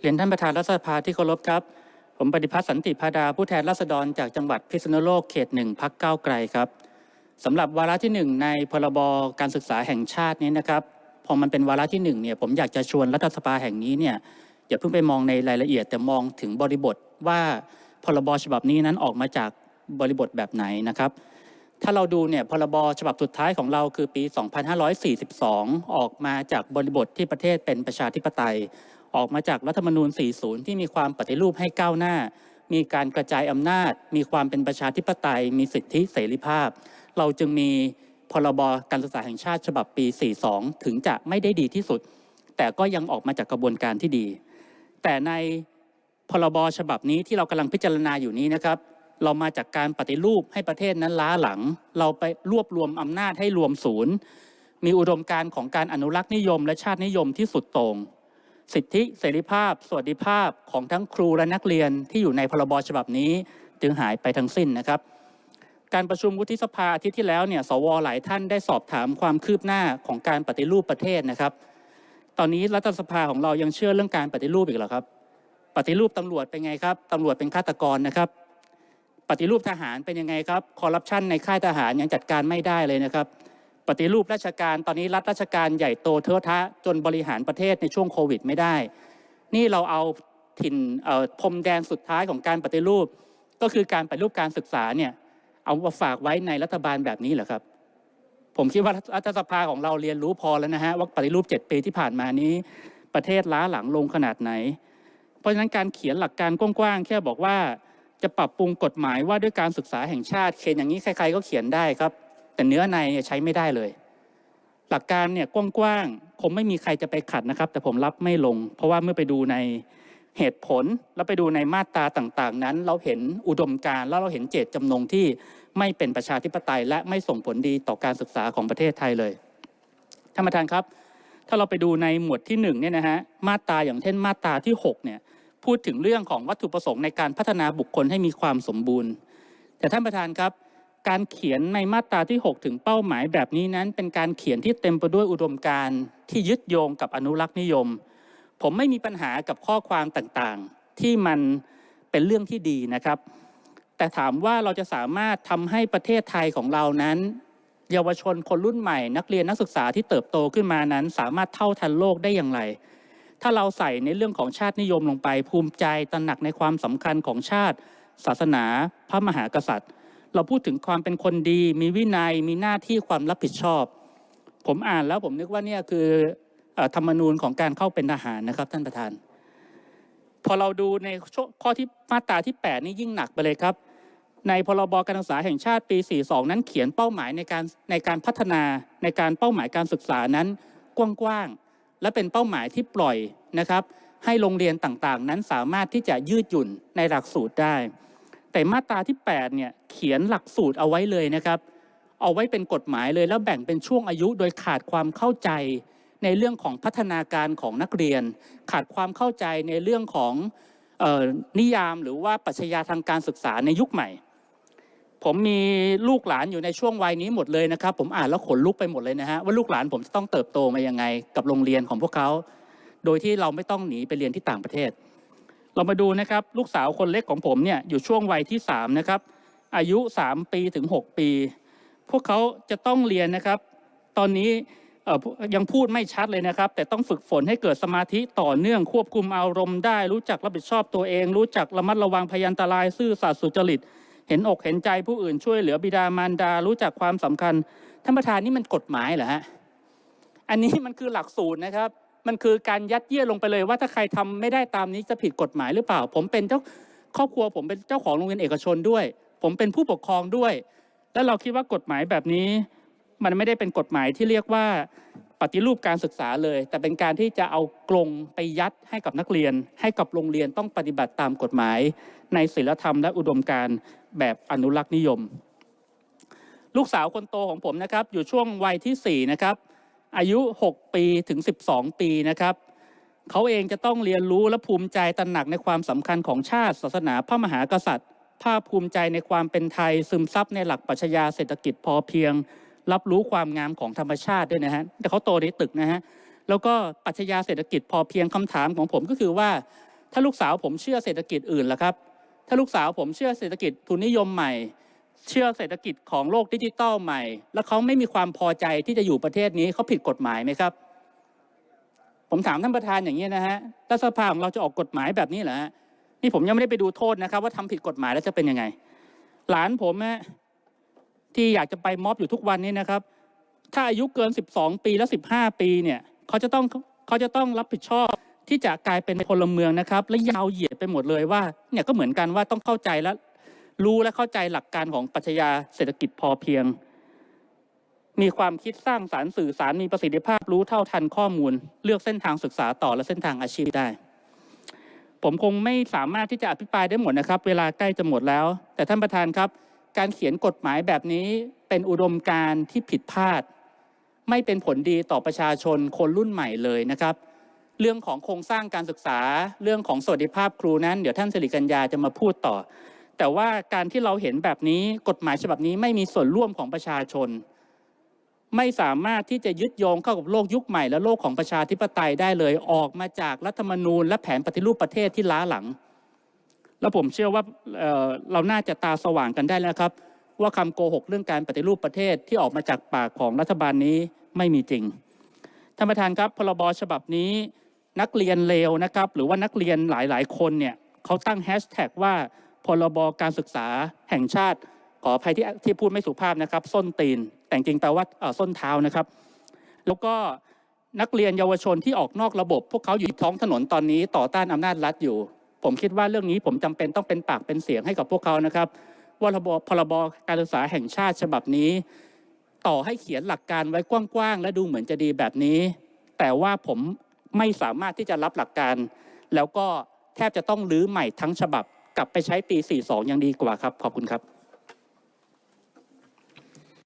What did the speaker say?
เรียนท่านประธานรัฐสภาที่เคารพครับ ผมปฏิพัฒน์สันติพาดาผู้แทนราษฎรจากจังหวัดพิษณุโลกเขตหนึ่งพักเก้าไกลครับสำหรับวาระที่หนึ่งในพรบการศึกษาแห่งชาตินี้นะครับพอมันเป็นวาระที่หนึ่งเนี่ยผมอยากจะชวนรัฐสภาแห่งนี้เนี่ยอย่าเพิ่งไปมองในรายละเอียดแต่มองถึงบริบทว่าพรบฉบับนี้นั้นออกมาจากบริบทแบบไหนนะครับ ถ้าเราดูเนี่ยพรบฉบับสุดท้ายของเราคือปี 2542 ออกมาจากบริบทที่ประเทศเป็นประชาธิปไตย ออกมาจากรัฐธรรมนูญ 40 ที่มีความปฏิรูปให้ก้าวหน้า มีการกระจายอำนาจ มีความเป็นประชาธิปไตย มีสิทธิเสรีภาพ เราจึงมีพรบการศึกษาแห่งชาติฉบับปี 42 ถึงจะไม่ได้ดีที่สุด แต่ก็ยังออกมาจากกระบวนการที่ดี แต่ในพรบฉบับนี้ที่เรากำลังพิจารณาอยู่นี้นะครับ เรามาจากการปฏิรูปให้ประเทศนั้นล้าหลัง เราไปรวบรวมอำนาจให้รวมศูนย์ มีอุดมการณ์ของการอนุรักษ์นิยม และชาตินิยมที่สุดโต่ง สิทธิเสรีภาพ สวัสดิภาพของทั้งครูและนักเรียนที่อยู่ในพรบฉบับนี้จึงหายไปทั้งสิ้นนะครับ การประชุมวุฒิสภาอาทิตย์ที่แล้วเนี่ยสวหลายท่านได้สอบถามความคืบหน้าของการปฏิรูปประเทศนะครับ ตอนนี้รัฐสภาของเรายังเชื่อเรื่องการปฏิรูปอีกเหรอครับ ปฏิรูปตำรวจเป็นไงครับตำรวจเป็นฆาตกรนะครับ ปฏิรูปทหารเป็นยังไงครับคอร์รัปชันในค่ายทหารยังจัดการไม่ได้เลยนะครับ ปฏิรูปราชการตอนนี้รัฐราชการใหญ่โตเทอะทะจนบริหารประเทศในช่วงโควิดไม่ได้ นี่เราเอาถิ่นพรมแดนสุดท้ายของการปฏิรูป ก็คือการปฏิรูปการศึกษาเนี่ยเอามาฝากไว้ในรัฐบาลแบบนี้เหรอครับ ผมคิดว่ารัฐสภาของเราเรียนรู้พอแล้วนะฮะว่าปฏิรูป 7 ปีที่ผ่านมานี้ ประเทศล้าหลังลงขนาดไหน เพราะฉะนั้นการเขียนหลักการกว้างๆแค่บอกว่าจะปรับปรุงกฎหมายว่าด้วยการศึกษาแห่งชาติเขียนอย่างนี้ใครๆก็เขียนได้ครับ แต่เนื้อในใช้ไม่ได้เลย หลักการเนี่ยกว้างๆคงไม่มีใครจะไปขัดนะครับ แต่ผมรับไม่ลง เพราะว่าเมื่อไปดูในเหตุผลแล้วไปดูในมาตราต่างๆ นั้น เราเห็นอุดมการแล้วเราเห็นเจตจำนงที่ไม่เป็นประชาธิปไตย และไม่ส่งผลดีต่อการศึกษาของประเทศไทยเลยท่านประธานครับ ถ้าเราไปดูในหมวดที่หนึ่งเนี่ยนะฮะมาตราอย่างเช่นมาตราที่หกเนี่ยพูดถึงเรื่องของวัตถุประสงค์ในการพัฒนาบุคคลให้มีความสมบูรณ์ แต่ท่านประธานครับ การเขียนในมาตราที่ 6 ถึงเป้าหมายแบบนี้นั้น เป็นการเขียนที่เต็มไปด้วยอุดมการณ์ที่ยึดโยงกับอนุรักษ์นิยม ผมไม่มีปัญหากับข้อความต่างๆ ที่มันเป็นเรื่องที่ดีนะครับ แต่ถามว่าเราจะสามารถทำให้ประเทศไทยของเรานั้น เยาวชนคนรุ่นใหม่ นักเรียนนักศึกษาที่เติบโตขึ้นมานั้น สามารถเท่าทันโลกได้อย่างไร ถ้าเราใส่ในเรื่องของชาตินิยมลงไป ภูมิใจตระหนักในความสำคัญของชาติ ศาสนา พระมหากษัตริย์ เราพูดถึงความเป็นคนดี มีวินัย มีหน้าที่ความรับผิดชอบ ผมอ่านแล้วผมนึกว่าเนี่ยคือธรรมนูญของการเข้าเป็นทหารนะครับท่านประธาน พอเราดูในข้อที่มาตราที่ 8 นี่ยิ่งหนักไปเลยครับ ในพรบการศึกษาแห่งชาติปี 42 นั้นเขียนเป้าหมายในการในการพัฒนาในการเป้าหมายการศึกษานั้นกว้างๆและเป็นเป้าหมายที่ปล่อยนะครับ ให้โรงเรียนต่างๆ นั้นสามารถที่จะยืดหยุ่นในหลักสูตรได้ แต่มาตราที่8เนี่ยเขียนหลักสูตรเอาไว้เลยนะครับ เอาไว้เป็นกฎหมายเลยแล้วแบ่งเป็นช่วงอายุโดยขาดความเข้าใจในเรื่องของพัฒนาการของนักเรียน ขาดความเข้าใจในเรื่องของออนิยามหรือว่าปรัชญาทางการศึกษาในยุคใหม่ ผมมีลูกหลานอยู่ในช่วงวัยนี้หมดเลยนะครับ ผมอ่านแล้วขนลุกไปหมดเลยนะฮะว่าลูกหลานผมจะต้องเติบโตมายังไงกับโรงเรียนของพวกเขา โดยที่เราไม่ต้องหนีไปเรียนที่ต่างประเทศ เรามาดูนะครับลูกสาวคนเล็กของผมเนี่ยอยู่ช่วงวัยที่3นะครับอายุ 3 ปีถึง 6 ปี พวกเขาจะต้องเรียนนะครับ ตอนนี้ยังพูดไม่ชัดเลยนะครับ แต่ต้องฝึกฝนให้เกิดสมาธิต่อเนื่องควบคุมอารมณ์ได้ รู้จักรับผิดชอบตัวเอง รู้จักระมัดระวังพยันตรายซื่อสัตย์สุจริต เห็นอกเห็นใจผู้อื่นช่วยเหลือบิดามารดา รู้จักความสำคัญท่านประธานนี่มันกฎหมายเหรอฮะอันนี้มันคือหลักสูตรนะครับ มันคือการยัดเยียดลงไปเลยว่าถ้าใครทำไม่ได้ตามนี้จะผิดกฎหมายหรือเปล่า ผมเป็นเจ้าครอบครัว ผมเป็นเจ้าของโรงเรียนเอกชนด้วย ผมเป็นผู้ปกครองด้วย แล้วเราคิดว่ากฎหมายแบบนี้ มันไม่ได้เป็นกฎหมายที่เรียกว่าปฏิรูปการศึกษาเลย แต่เป็นการที่จะเอากรงไปยัดให้กับนักเรียน ให้กับโรงเรียนต้องปฏิบัติตามกฎหมาย ในศีลธรรมและอุดมการแบบอนุรักษ์นิยม ลูกสาวคนโตของผมนะครับ อยู่ช่วงวัยที่4นะครับ อายุ 6 ปีถึง 12 ปีนะครับเขาเองจะต้องเรียนรู้และภูมิใจตระหนักในความสำคัญของชาติ ศาสนาพระมหากษัตริย์ ภาคภูมิใจในความเป็นไทย ซึมซับในหลักปรัชญาเศรษฐกิจพอเพียง รับรู้ความงามของธรรมชาติด้วยนะฮะแต่เขาโตในตึกนะฮะแล้วก็ปรัชญาเศรษฐกิจพอเพียงคำถามของผมก็คือว่า ถ้าลูกสาวผมเชื่อเศรษฐกิจอื่นล่ะครับ ถ้าลูกสาวผมเชื่อเศรษฐกิจทุนนิยมใหม่ เชื่อเศรษฐกิจของโลกดิจิตอลใหม่ แล้วเขาไม่มีความพอใจที่จะอยู่ประเทศนี้เขาผิดกฎหมายไหมครับ ผมถามท่านประธานอย่างนี้นะฮะรัฐสภาของเราจะออกกฎหมายแบบนี้เหรอฮะนี่ผมยังไม่ได้ไปดูโทษนะครับ ว่าทำผิดกฎหมายแล้วจะเป็นยังไง หลานผมฮะที่อยากจะไปม็อบอยู่ทุกวันนี้นะครับ ถ้าอายุเกิน 12 ปีและ 15 ปีเนี่ยเขาจะต้องเขาจะต้องรับผิดชอบที่จะกลายเป็นพลเมืองนะครับ และยาวเหยียดไปหมดเลยว่าเนี่ยก็เหมือนกันว่าต้องเข้าใจและ รู้และเข้าใจหลักการของปรัชญาเศรษฐกิจพอเพียง มีความคิดสร้างสารรค์สื่อสารมีประสิทธิภาพรู้เท่าทันข้อมูล เลือกเส้นทางศึกษาต่อและเส้นทางอาชีพได้ ผมคงไม่สามารถที่จะอภิปรายได้หมดนะครับ เวลาใกล้จะหมดแล้ว แต่ท่านประธานครับ การเขียนกฎหมายแบบนี้เป็นอุดมการณ์ที่ผิดพลาด ไม่เป็นผลดีต่อประชาชนคนรุ่นใหม่เลยนะครับเรื่องของโครงสร้างการศึกษาเรื่องของสวัสดิภาพครูนั้น เดี๋ยวท่านสิริกัญญาจะมาพูดต่อ แต่ว่าการที่เราเห็นแบบนี้กฎหมายฉบับนี้ไม่มีส่วนร่วมของประชาชน ไม่สามารถที่จะยึดโยงเข้ากับโลกยุคใหม่ และโลกของประชาธิปไตยได้เลยออกมาจากรัฐธรรมนูญ และแผนปฏิรูปประเทศที่ล้าหลัง แล้วผมเชื่อว่าเเราน่าจะตาสว่างกันได้แล้วครับ ว่าคำโกหกเรื่องการปฏิรูปประเทศที่ออกมาจากปากของรัฐบาลนี้ไม่มีจริงท่านประธานครับพรบฉบับนี้นักเรียนเลวนะครับ หรือว่านักเรียนหลายๆ คนเนี่ยเขาตั้งแฮชแท็กว่า พรบการศึกษาแห่งชาติ ขออภัยที่ที่พูดไม่สุภาพนะครับ ส้นตีน แต่จริงแปลว่าส้นเท้านะครับ แล้วก็นักเรียนเยาวชนที่ออกนอกระบบ พวกเขาอยู่ท้องถนนตอนนี้ต่อต้านอำนาจรัฐอยู่ ผมคิดว่าเรื่องนี้ผมจำเป็นต้องเป็นปากเป็นเสียงให้กับพวกเขานะครับ ว่าระบบพรบการศึกษาแห่งชาติฉบับนี้ ต่อให้เขียนหลักการไว้กว้างๆและดูเหมือนจะดีแบบนี้ แต่ว่าผมไม่สามารถที่จะรับหลักการ แล้วก็แทบจะต้องรื้อใหม่ทั้งฉบับ กลับไปใช้ปี 42 ยังดีกว่าครับ ขอบคุณครับ